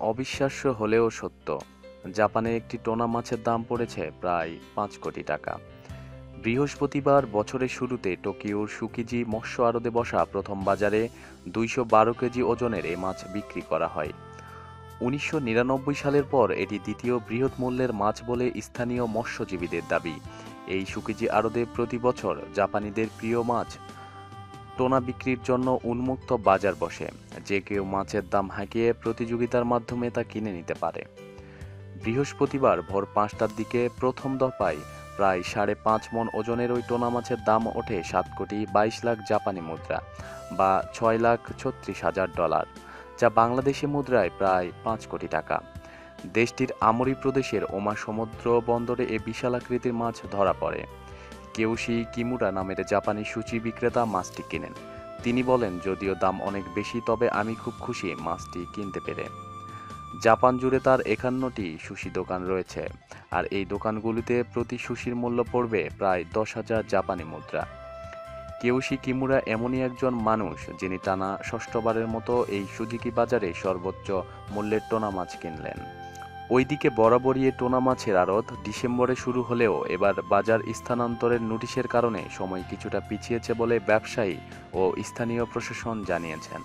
অবিশ্বাস্য হলেও সত্য। জাপানে একটি টোনা মাছের দাম পড়েছে প্রায় পাঁচ কোটি টাকা। বৃহস্পতিবার বছরের শুরুতে টোকিওর সুকিজি মৎস্য আড়তে বসা প্রথম বাজারে দুইশো বারো কেজি ওজনের এ মাছ বিক্রি করা হয়। উনিশশো নিরানব্বই সালের পর এটি দ্বিতীয় বৃহৎ মূল্যের মাছ বলে স্থানীয় মৎস্যজীবীদের দাবি। এই সুকিজি আড়তে প্রতি বছর জাপানিদের প্রিয় মাছ টোনা বিক্রির জন্য উন্মুক্ত বাজার বসে। যে কেউ মাছের দাম হাঁকিয়ে প্রতিযোগিতার মাধ্যমে তা কিনে নিতে পারে। বৃহস্পতিবার ভোর পাঁচটার দিকে প্রথম দফায় প্রায় সাড়ে পাঁচ মন ওজনের ওই টোনা মাছের দাম ওঠে সাত কোটি বাইশ লাখ জাপানি মুদ্রা বা ছয় লাখ ছত্রিশ হাজার ডলার, যা বাংলাদেশি মুদ্রায় প্রায় পাঁচ কোটি টাকা। দেশটির আমরি প্রদেশের ওমা সমুদ্র বন্দরে এ বিশাল আকৃতির মাছ ধরা পড়ে। কেউশি কিমুরা নামের জাপানি সূচি বিক্রেতা মাছটি কিনেন। তিনি বলেন, যদিও দাম অনেক বেশি, তবে আমি খুব খুশি মাছটি কিনতে পেরে। জাপান জুড়ে তার একান্নটি সুশি দোকান রয়েছে, আর এই দোকানগুলিতে প্রতি সুশির মূল্য পড়বে প্রায় দশ হাজার জাপানি মুদ্রা। কেউশি কিমুরা এমনই একজন মানুষ যিনি টানা ষষ্ঠবারের মতো এই সুজুকি বাজারে সর্বোচ্চ মূল্যের টোনা মাছ কিনলেন। ওইদিকে বরাবরই টোনা মাছের আড়ত ডিসেম্বরে শুরু হলেও এবার বাজার স্থানান্তরের নোটিশের কারণে সময় কিছুটা পিছিয়েছে বলে ব্যবসায়ী ও স্থানীয় প্রশাসন জানিয়েছেন।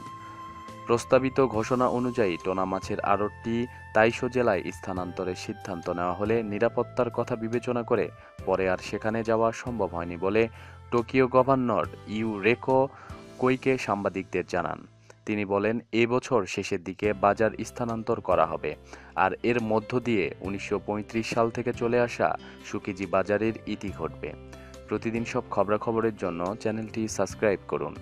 প্রস্তাবিত ঘোষণা অনুযায়ী টোনা মাছের আড়তটি তাইশো জেলায় স্থানান্তরের সিদ্ধান্ত নেওয়া হলে নিরাপত্তার কথা বিবেচনা করে পরে আর সেখানে যাওয়া সম্ভব হয়নি বলে Tokyo governor Yuriko Koike সাংবাদিকদের জানান। তিনি বলেন, এ বছর শেষের দিকে বাজার স্থানান্তর করা হবে। আর এর মধ্য দিয়ে উনিশশো পঁয়ত্রিশ সাল থেকে চলে আসা সুকিজি বাজারের ইতি ঘটবে। প্রতিদিন সব খবরাখবরের জন্য চ্যানেলটি সাবস্ক্রাইব করুন।